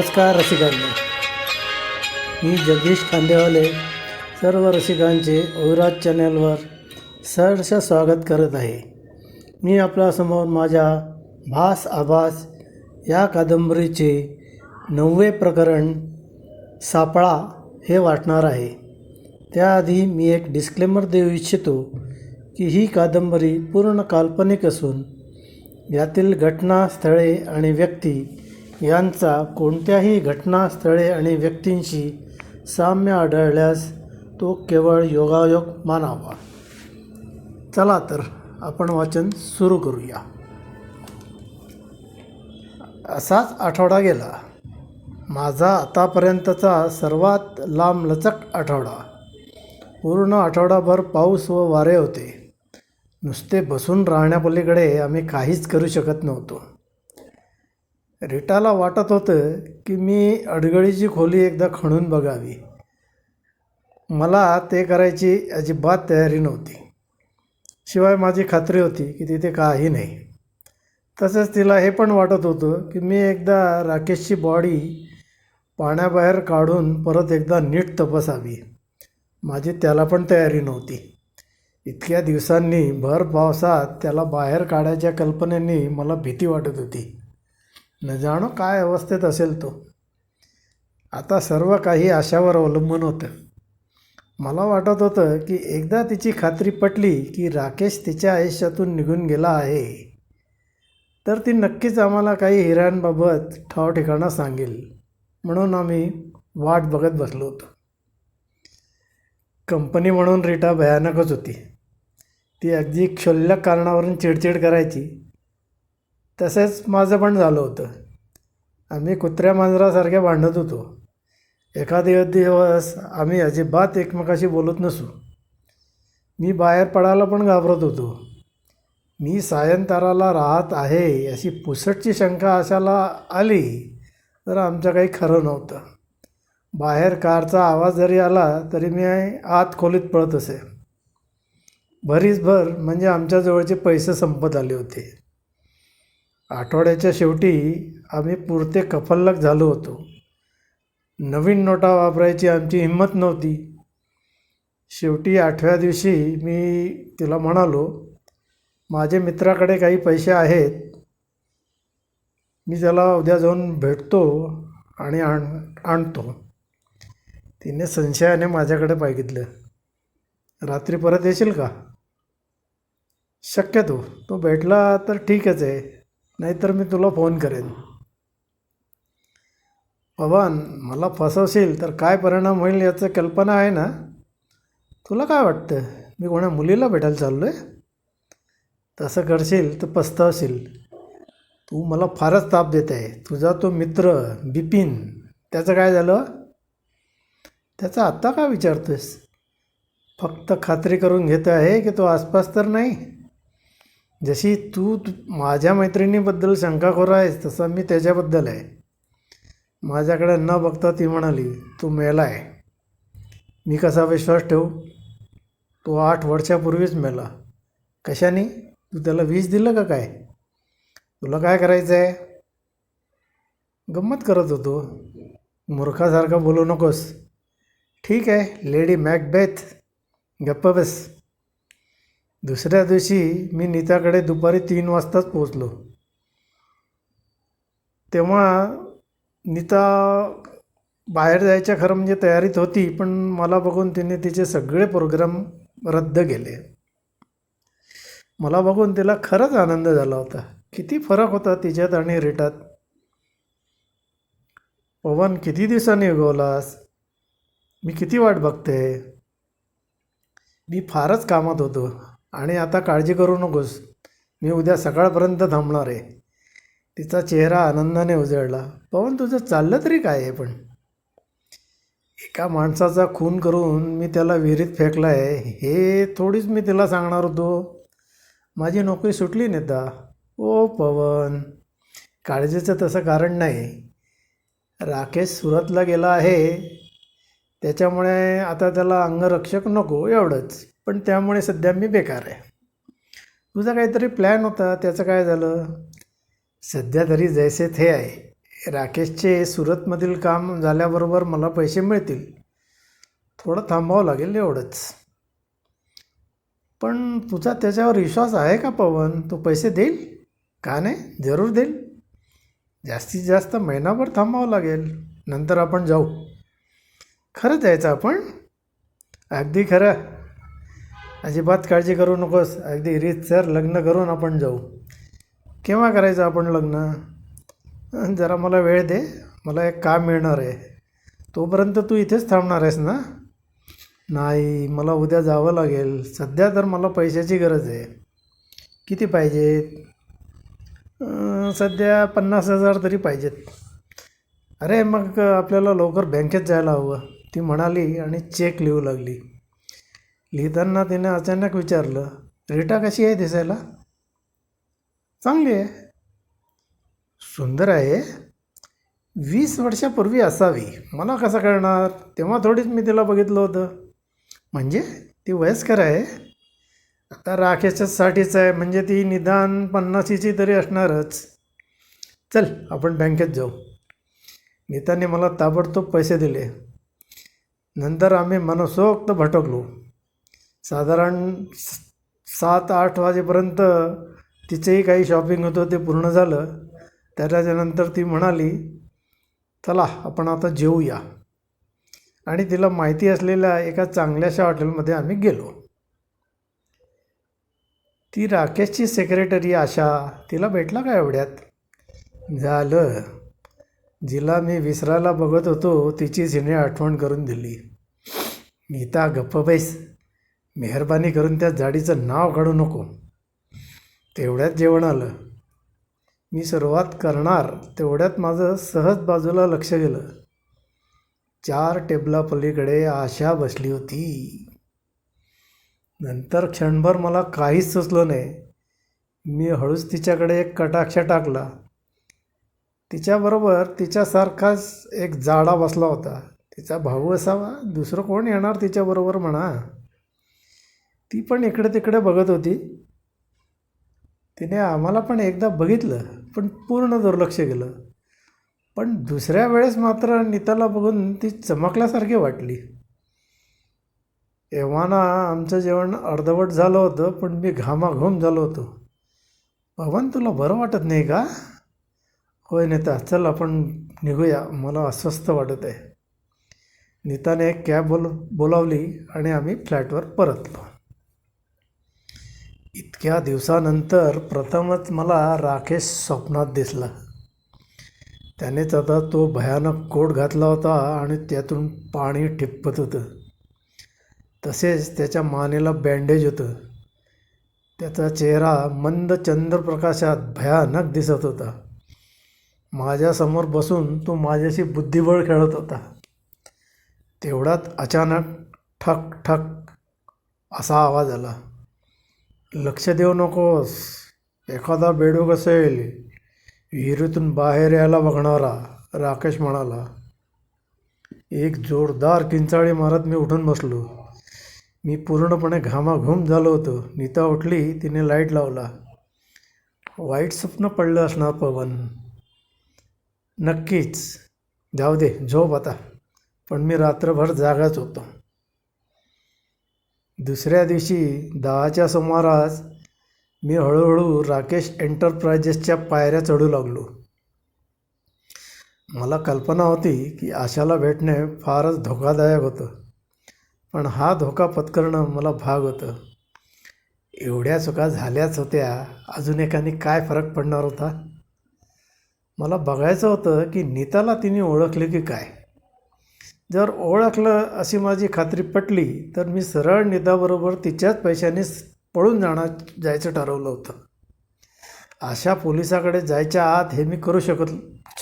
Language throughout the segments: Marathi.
नमस्कार रसिकांना. मी जगदीश खांदेवाले सर्व रसिकांचे ओविराज चॅनलवर सहर्ष स्वागत करत आहे. मी आपल्यासमोर माझ्या भास आभास या कादंबरीचे नववे प्रकरण सापळा हे वाटणार आहे. त्याआधी मी एक डिस्क्लेमर देऊ इच्छितो की ही कादंबरी पूर्ण काल्पनिक असून यातील घटनास्थळे आणि व्यक्ती यांचा कोणत्याही घटनास्थळे आणि व्यक्तींशी साम्य आढळल्यास तो केवळ योगायोग मानावा. चला तर आपण वाचन सुरू करूया. असाच आठवडा गेला. माझा आतापर्यंतचा सर्वात लांबलचक आठवडा. पूर्ण आठवडाभर पाऊस व वारे होते. नुसते बसून राहण्यापलीकडे आम्ही काहीच करू शकत नव्हतो. रिटाला वाटत होतं की मी अडगळीची खोली एकदा खणून बघावी. मला ते करायची अजिबात तयारी नव्हती. शिवाय माझी खात्री होती की तिथे काही नाही. तसंच तिला हे पण वाटत होतं की मी एकदा राकेशची बॉडी पाण्याबाहेर काढून परत एकदा नीट तपासावी. माझी त्याला पण तयारी नव्हती. इतक्या दिवसांनी भर पावसात त्याला बाहेर काढायच्या कल्पनेनी मला भीती वाटत होती. न जाणो काय अवस्थेत असेल तो. आता सर्व काही आशावर अवलंबून होतं. मला वाटत होतं की एकदा तिची खात्री पटली की राकेश तिच्या आयुष्यातून निघून गेला आहे. तर ती नक्कीच आम्हाला काही हिऱ्यांबाबत ठाव ठिकाणा सांगेल. म्हणून आम्ही वाट बघत बसलो होतो. कंपनी म्हणून रीटा भयानकच होती. ती अगदी क्षुल्लक कारणावरून चिडचिड करायची. तसेच माझं पण झालं होतं. आम्ही कुत्र्या मांजरासारख्या भांडत होतो. एखादे दिवस आम्ही अजिबात एकमेकाशी बोलत नसू. मी बाहेर पडायला पण घाबरत होतो. मी सायंताराला राहत आहे अशी पुसटची शंका अशाला आली तर आमचं काही खरं नव्हतं. बाहेर कारचा आवाज जरी आला तरी मी आत खोलीत पळत असे. भरीसभर म्हणजे आमच्याजवळचे पैसे संपत आले होते. आठवड्याच्या शेवटी आम्ही पुरते कफल्लक झालो होतो. नवीन नोटा वापरायची आमची हिंमत नव्हती. शेवटी आठव्या दिवशी मी तिला म्हणालो माझे मित्राकडे काही पैसे आहेत. मी त्याला उद्या जाऊन भेटतो आणि आण आणतो. तिने संशयाने माझ्याकडे बघितलं. रात्री परत येशील का? शक्यतो. तो भेटला तर ठीकच आहे. नाहीतर मी तुला फोन करेन. पवन मला फसवशील तर काय परिणाम होईल याचं कल्पना आहे ना? तुला काय वाटतं? मी कोणा मुलीला भेटायला चाललो आहे तसं करशील तर पस्तावशील. तू मला फारच ताप देत आहे तुझा तो मित्र बिपिन त्याचं काय झालं? त्याचा आत्ता का विचारतोस फक्त खात्री करून घेतो आहे की तो आसपास तर नाही? जशी तू तु- माझ्या मैत्रिणीबद्दल शंकाखोर आहेस तसा मी त्याच्याबद्दल आहे. माझ्याकडे न बघता ती म्हणाली तू मेला आहे. मी कसा विश्वास ठेवू? तो आठ वर्षापूर्वीच मेला. कशाने? तू त्याला विष दिलं का काय? तुला काय करायचं आहे गंमत करत होतो. मूर्खासारखा बोलू नकोस. ठीक आहे लेडी मॅकबेथ गप्प बस. दुसऱ्या दिवशी मी नीताकडे दुपारी तीन वाजताच पोचलो तेव्हा नीता बाहेर जायच्या खरं म्हणजे तयारीत होती पण मला बघून तिने तिचे सगळे प्रोग्राम रद्द केले. मला बघून तिला खरंच आनंद झाला होता. किती फरक होता तिच्यात आणि रेटात. पवन किती दिवसांनी उगवलास? मी किती वाट बघते? मी फारच कामात होतो. आणि आता काळजी करू नकोस. मी उद्या सकाळपर्यंत थांबणार आहे. तिचा चेहरा आनंदाने उजळला. पवन तुझं चाललं तरी काय आहे पण? एका माणसाचा खून करून मी त्याला विहिरीत फेकला आहे हे थोडीच मी तिला सांगणार होतो. माझी नोकरी सुटली नेता. ओ पवन काळजीचं तसं कारण नाही. राकेश सुरतला गेला आहे. त्याच्यामुळे आता त्याला अंगरक्षक नको एवढंच. पण त्यामुळे सध्या मी बेकार आहे. तुझा काहीतरी प्लॅन होता त्याचं काय झालं? सध्या तरी जैसे थे आहे राकेशचे सुरतमधील काम झाल्याबरोबर मला पैसे मिळतील. थोडं थांबावं लागेल एवढंच. पण तुझा त्याच्यावर विश्वास आहे का पवन? तो पैसे देईल? का नाही? जरूर देईल. जास्तीत जास्त महिनाभर थांबावं लागेल. नंतर आपण जाऊ. खरं जायचं आपण? अगदी खरं. अजिबात काळजी करू नकोस. अगदी रीतसर लग्न करून आपण जाऊ. केव्हा करायचं आपण लग्न? जरा मला वेळ दे. मला एक काम मिळणार आहे. तोपर्यंत तू इथेच थांबणार आहेस ना? नाही मला उद्या जावं लागेल. सध्या तर मला पैशाची गरज आहे. किती पाहिजेत? सध्या पन्नास हजार तरी पाहिजेत. अरे मग आपल्याला लवकर बँकेत जायला हवं. ती म्हणाली आणि चेक लिहू लागली. लिहिताना तिने अचानक विचारलं रेटा कशी आहे दिसायला? चांगली आहे. सुंदर आहे? वीस वर्षापूर्वी असावी. मला कसं कळणार? तेव्हा थोडीच मी तिला बघितलं होतं. म्हणजे? ती वयस्कर आहे? आता राखेच्यासाठीच आहे. म्हणजे ती निदान पन्नासीची तरी असणारच. चल आपण बँकेत जाऊ. नीताने मला ताबडतोब पैसे दिले. नंतर आम्ही मनसोक्त भटकलो. साधारण सात आठ वाजेपर्यंत तिचेही काही शॉपिंग होतं ते पूर्ण झालं. त्याच्यानंतर ती म्हणाली चला आपण आता जेवूया आणि तिला माहिती असलेल्या एका चांगल्याशा हॉटेलमध्ये आम्ही गेलो. ती राकेशची सेक्रेटरी आशा तिला भेटला का एवढ्यात? झालं. जिला मी विसरायला बघत होतो तिचीच हिने आठवण करून दिली. नीता गप्प बैस. मेहरबानी करून त्या झाडीचं नाव काढू नको. तेवढ्यात जेवण आलं. मी सुरुवात करणार तेवढ्यात माझं सहज बाजूला लक्ष गेलं. चार टेबला पलीकडे आशा बसली होती. नंतर क्षणभर मला काहीच सुचलं नाही. मी हळूच तिच्याकडे एक कटाक्ष टाकला. तिच्याबरोबर तिच्यासारखाच एक जाडा बसला होता. तिचा भाऊ असावा दुसरं कोण येणार तिच्याबरोबर म्हणा? ती पण इकडे तिकडे बघत होती. तिने आम्हाला पण एकदा बघितलं पण पूर्ण दुर्लक्ष केलं. पण दुसऱ्या वेळेस मात्र नीताला बघून ती चमकल्यासारखी वाटली. एव्हाना आमचं जेवण अर्धवट झालं होतं पण मी घामाघूम झालो होतो. पवन तुला बरं वाटत नाही का? होय नेता चल आपण निघूया मला अस्वस्थ वाटत आहे. नीताने एक कॅब बोल बोलावली आणि आम्ही फ्लॅटवर परतलो. इतक्या दिवसानंतर प्रथमच मला राकेश स्वप्नात दिसला. त्यानेच आता तो भयानक कोट घातला होता आणि त्यातून पाणी टिपत होतं. तसेच त्याच्या मानेला बँडेज होतं. त्याचा चेहरा मंद चंद्रप्रकाशात भयानक दिसत होता. माझ्यासमोर बसून तो माझ्याशी बुद्धिबळ खेळत होता. तेवढ्यात अचानक ठक ठक असा आवाज आला. लक्ष देऊ नकोस. एखादा बेडूक असेल विहिरीतून बाहेर यायला बघणारा राकेश म्हणाला. एक जोरदार किंचाळी मारत मी उठून बसलो. मी पूर्णपणे घामाघूम झालो होतो. नीता उठली तिने लाइट लावला. वाईट स्वप्न पडलं असणार पवन. नक्कीच. जाऊ दे झोप आता. पण मी रात्रभर जागाच होतो. दुसऱ्या दिवशी दहाच्या सुमारास मी हळूहळू राकेश एंटरप्राइजेसच्या पायऱ्या चढू लागलो. मला कल्पना होती की आशाला भेटणे फारच धोकादायक होतं पण हा धोका पत्करणं मला भाग होतं. एवढ्या चुका झाल्याच होत्या अजून एकाने काय फरक पडणार होता? मला बघायचं होतं की नीताला तिने ओळखले की काय? जर ओळखलं अशी माझी खात्री पटली तर मी सरळ निदाबरोबर तिच्याच पैशाने पळून जाणार जायचं ठरवलं होतं. अशा पोलिसाकडे जायच्या आत हे मी करू शकत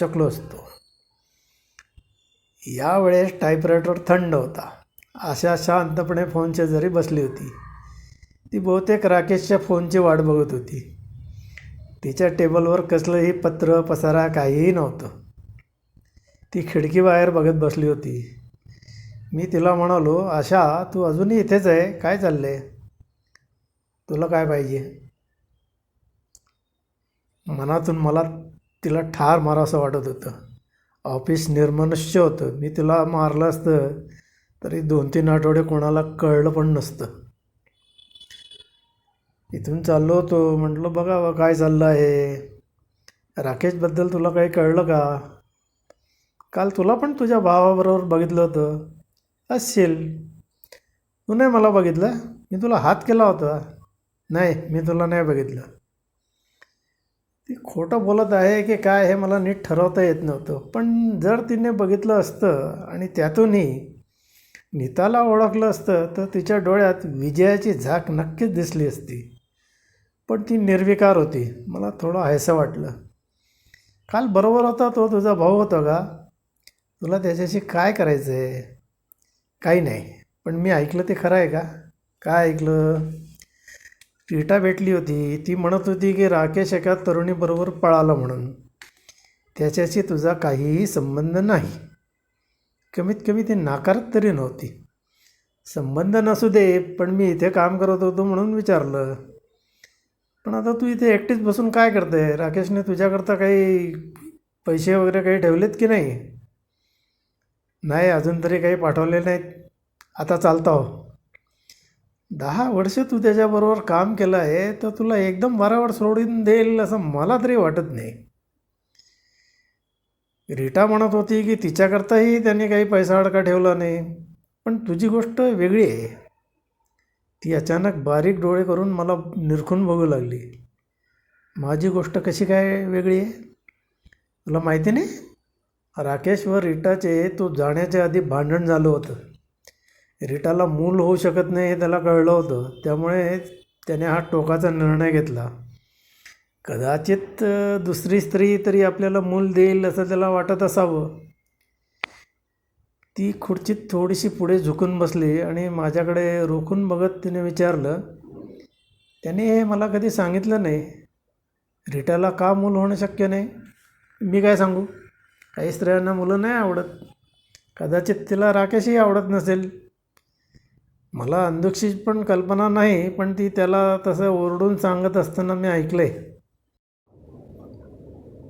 शकलो असतो. यावेळेस टाईपरायटर थंड होता. आशा शांतपणे फोनच्या जरी बसली होती ती बहुतेक राकेशच्या फोनची वाट बघत होती. तिच्या टेबलवर कसलंही पत्र पसारा काहीही नव्हतं. ती खिडकीबाहेर बघत बसली होती. मी तिला म्हणालो आशा तू अजूनही इथेच आहे? काय चाललं आहे तुला काय पाहिजे? मनातून मला तिला ठार मारावंसं वाटत होतं. ऑफिस निर्मनुष्य होतं. मी तिला मारलं असतं तरी दोन तीन आठवडे कोणाला कळलं पण नसतं. इथून चाललो होतो. म्हटलं बघा काय चाललं आहे? राकेशबद्दल तुला काही कळलं का? काल तुला पण तुझ्या भावाबरोबर बघितलं होतं. असशील तू नाही मला बघितलं? मी तुला हात केला होता. नाही मी तुला नाही बघितलं. ती खोटं बोलत आहे की काय हे मला नीट ठरवता येत नव्हतं. पण जर तिने बघितलं असतं आणि त्यातूनही नीताला ओळखलं असतं तर तिच्या डोळ्यात विजयाची झाक नक्कीच दिसली असती. पण ती निर्विकार होती. मला थोडं हायसं वाटलं. काल बरोबर होता तो तुझा भाऊ होता का? तुला त्याच्याशी काय करायचं आहे काही नाही. पण मी ऐकलं ते खरं आहे का? काय ऐकलं? रीटा भेटली होती. ती म्हणत होती की राकेश एका तरुणीबरोबर पळाला म्हणून. त्याच्याशी तुझा काहीही संबंध नाही. कमीत कमी ते नाकारत तरी नव्हती. संबंध नसू दे पण मी इथे काम करत होतो म्हणून विचारलं. पण आता तू इथे एकटीच बसून काय करते राकेशने तुझ्याकरता काही पैसे वगैरे काही ठेवलेत की नाही? नाही अजून तरी काही पाठवले नाहीत. आता चालतो हो दहा वर्ष तू त्याच्याबरोबर काम केलं आहे तर तुला एकदम बराबर सोडून देईल असं मला तरी वाटत नाही. रीटा म्हणत होती की तिच्याकरताही त्यांनी काही पैसा अडका ठेवला नाही. पण तुझी गोष्ट वेगळी आहे. ती अचानक बारीक डोळे करून मला निरखून बघू लागली. माझी गोष्ट कशी काय वेगळी आहे? तुला माहिती नाही? राकेश व रिटाचे तो जाण्याच्या आधी भांडण झालं होतं. रीटाला मूल होऊ शकत नाही हे त्याला कळलं होतं. त्यामुळे त्याने हा टोकाचा निर्णय घेतला. कदाचित दुसरी स्त्री तरी आपल्याला मूल देईल असं त्याला वाटत असावं. ती खुर्चीत थोडीशी पुढे झुकून बसली आणि माझ्याकडे रोखून बघत तिने विचारलं त्याने हे मला कधी सांगितलं नाही? रीटाला का मूल होणं शक्य नाही? मी काय सांगू? काही स्त्रियांना मुलं नाही आवडत. कदाचित तिला राकेशही आवडत नसेल. मला अंधुक्षी पण कल्पना नाही पण ती त्याला तसं ओरडून सांगत असताना मी ऐकलं आहे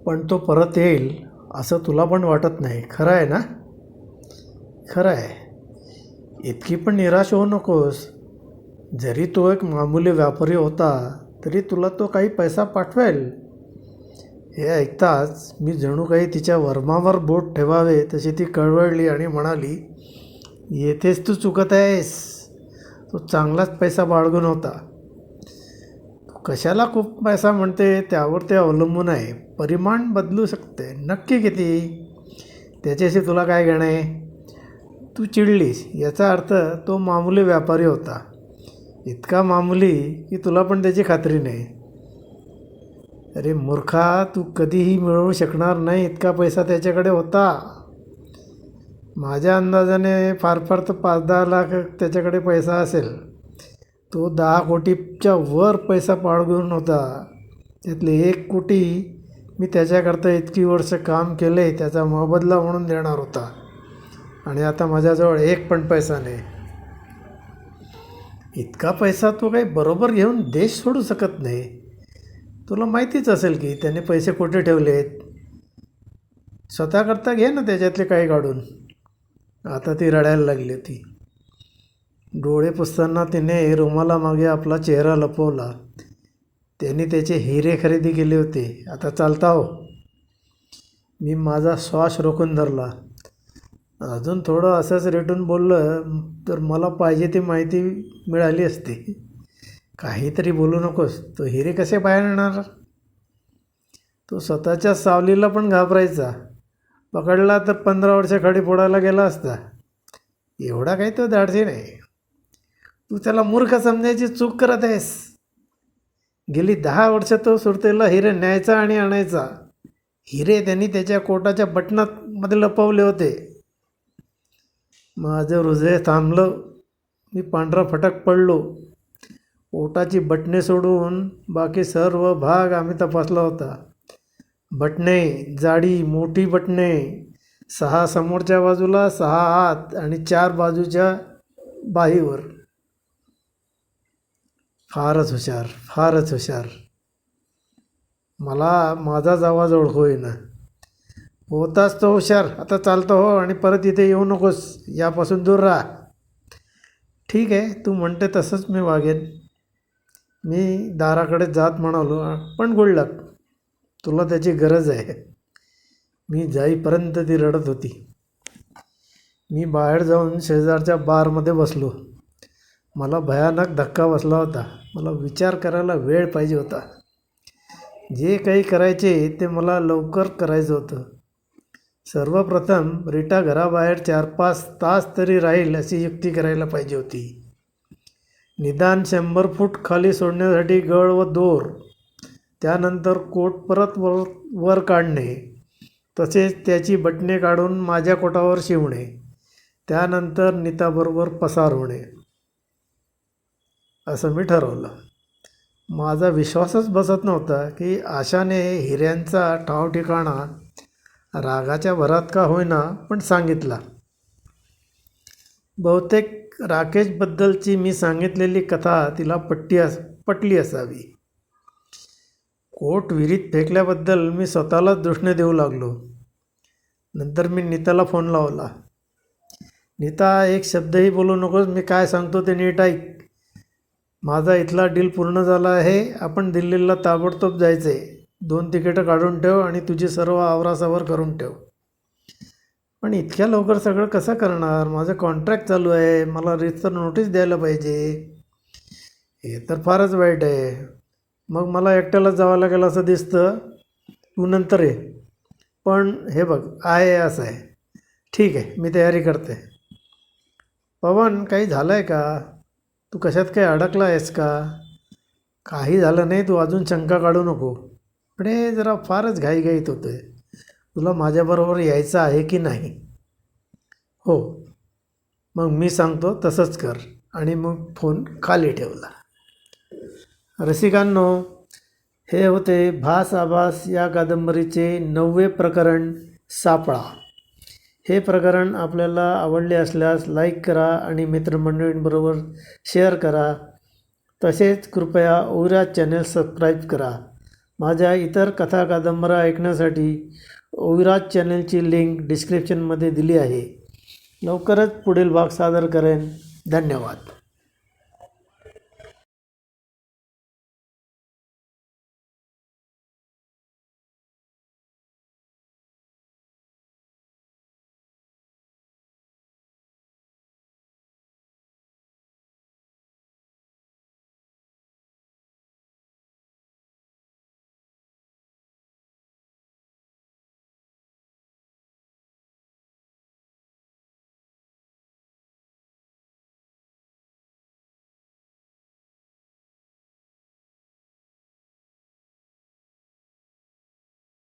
पण तो परत येईल असं तुला पण वाटत नाही. खरं आहे ना? खरं आहे इतकी पण निराश होऊ नकोस. जरी तो एक मामूली व्यापारी होता तरी तुला तो काही पैसा पाठवेल. हे ऐकताच मी जणू काही तिच्या वर्मावर बोट ठेवावे तशी ती कळवळली आणि म्हणाली येथेच तू चुकत आहेस. तो चांगलाच पैसा बाळगून होता. तू कशाला खूप पैसा म्हणते त्यावर ते अवलंबून आहे. परिमाण बदलू शकते. नक्की किती? त्याच्याशी तुला काय घेणं आहे? तू चिडलीस. याचा अर्थ तो मामुली व्यापारी होता. इतका मामुली की तुला पण त्याची खात्री नाही. अरे मूर्खा तू कधीही मिळवू शकणार नाही इतका पैसा त्याच्याकडे होता. माझ्या अंदाजाने फार फार तर पाच दहा लाख त्याच्याकडे पैसा असेल. तो दहा कोटीच्या वर पैसा पाळगून होता. त्यातले एक कोटी मी त्याच्याकरता इतकी वर्ष काम केले त्याचा मोबदला म्हणून देणार होता. आणि आता माझ्याजवळ एक पण पैसा नाही. इतका पैसा तो काही बरोबर घेऊन देश सोडू शकत नाही. तुला माहितीच असेल की त्याने पैसे कुठे ठेवले आहेत स्वतःकरता घे ना त्याच्यातले काही काढून. आता ती रडायला लागली होती. डोळे पुसताना तिने रुमालामागे आपला चेहरा लपवला. त्यांनी त्याचे हिरे खरेदी केले होते. आता चालता हो. मी माझा श्वास रोखून धरला. अजून थोडं असंच रेटून बोललं तर मला पाहिजे ती माहिती मिळाली असती. काहीतरी बोलू नकोस. तो हिरे कसे बाहेर येणार? तो स्वतःच्या सावलीला पण घाबरायचा. पकडला तर पंधरा वर्ष खडी फोडायला गेला असता. एवढा काही तो धाडसी नाही. तू त्याला मूर्ख समजायची चूक करत आहेस. गेली दहा वर्ष तो सुरतेला हिरे न्यायचा आणि आणायचा. हिरे त्यांनी त्याच्या कोटाच्या बटनामध्ये लपवले होते. माझं हृदय थांबलं. मी पांढरा फटक पडलो. ओटाची बटणे सोडून बाकी सर्व भाग आम्ही तपासला होता. बटणे जाडी मोठी बटणे सहा समोरच्या बाजूला सहा हात आणि चार बाजूच्या बाहीवर. फारच हुशार फारच हुशार. मला माझाच आवाज ओळखू येईना होताच तो हुशार. आता चालतो हो आणि परत इथे येऊ नकोस. यापासून दूर राहा. ठीक आहे तू म्हणते तसंच मी वागेन. मी दाराकडे जात म्हणालो पण गुड लक तुला त्याची गरज आहे. मी जाईपर्यंत ती रडत होती. मी बाहेर जाऊन शेजारच्या बारमध्ये बसलो. मला भयानक धक्का बसला होता. मला विचार करायला वेळ पाहिजे होता. जे काही करायचे ते मला लवकर करायचं होतं. सर्वप्रथम रीटा घराबाहेर चार पाच तास तरी राहील अशी युक्ती करायला पाहिजे होती. निदान शंभर फूट खाली सोडण्यासाठी गळ व दोर त्यानंतर कोट परत वर वर काढणे तसेच त्याची बटणे काढून माझ्या कोटावर शिवणे त्यानंतर नीताबरोबर पसार होणे. असं मी ठरवलं. माझा विश्वासच बसत नव्हता की आशाने हिऱ्यांचा ठाव ठिकाणा रागाच्या भरात का होईना पण सांगितला. बहुतेक राकेशबद्दलची मी सांगितलेली कथा तिला पट्टी अस पटली असावी. कोट विहिरीत फेकल्याबद्दल मी स्वतःलाच दृष्ण देऊ लागलो. नंतर मी नीताला फोन लावला. नीता एक शब्दही बोलू नकोस मी काय सांगतो ते नीट ऐक. माझा इथला डील पूर्ण झाला आहे आपण दिल्लीला ताबडतोब जायचं आहे दोन तिकीटं काढून ठेव आणि तुझी सर्व आवरासावर करून ठेव. पण इतक्या लवकर सगळं कसं करणार? माझं कॉन्ट्रॅक्ट चालू आहे. मला रितसर नोटीस द्यायला पाहिजे. हे तर फारच वाईट आहे. मग मला एकट्यालाच जावं लागेल असं दिसतं. तू नंतर ये. पण हे बघ आहे असं आहे. ठीक आहे मी तयारी करते. पवन काही झालं आहे का? तू कशात काही अडकला आहेस का? काही झालं नाही तू अजून शंका काढू नको. पण हे जरा फारच घाईघाईत होतं आहे तुला माझ्याबरोबर यायचं आहे की नाही? हो. मग मी सांगतो तसंच कर. आणि मग फोन खाली ठेवला. रसिकांनो हे होते भास आभास या कादंबरीचे नववे प्रकरण सापळा. हे प्रकरण आपल्याला आवडले असल्यास लाईक करा आणि मित्रमंडळींबरोबर शेअर करा. तसेच कृपया ओविराज चॅनल सबस्क्राईब करा. माझ्या इतर कथा कादंबऱ्या ऐकण्यासाठी ओविराज चॅनलची लिंक डिस्क्रिप्शनमध्ये दिली आहे. लवकरच पुढील भाग सादर करेन. धन्यवाद.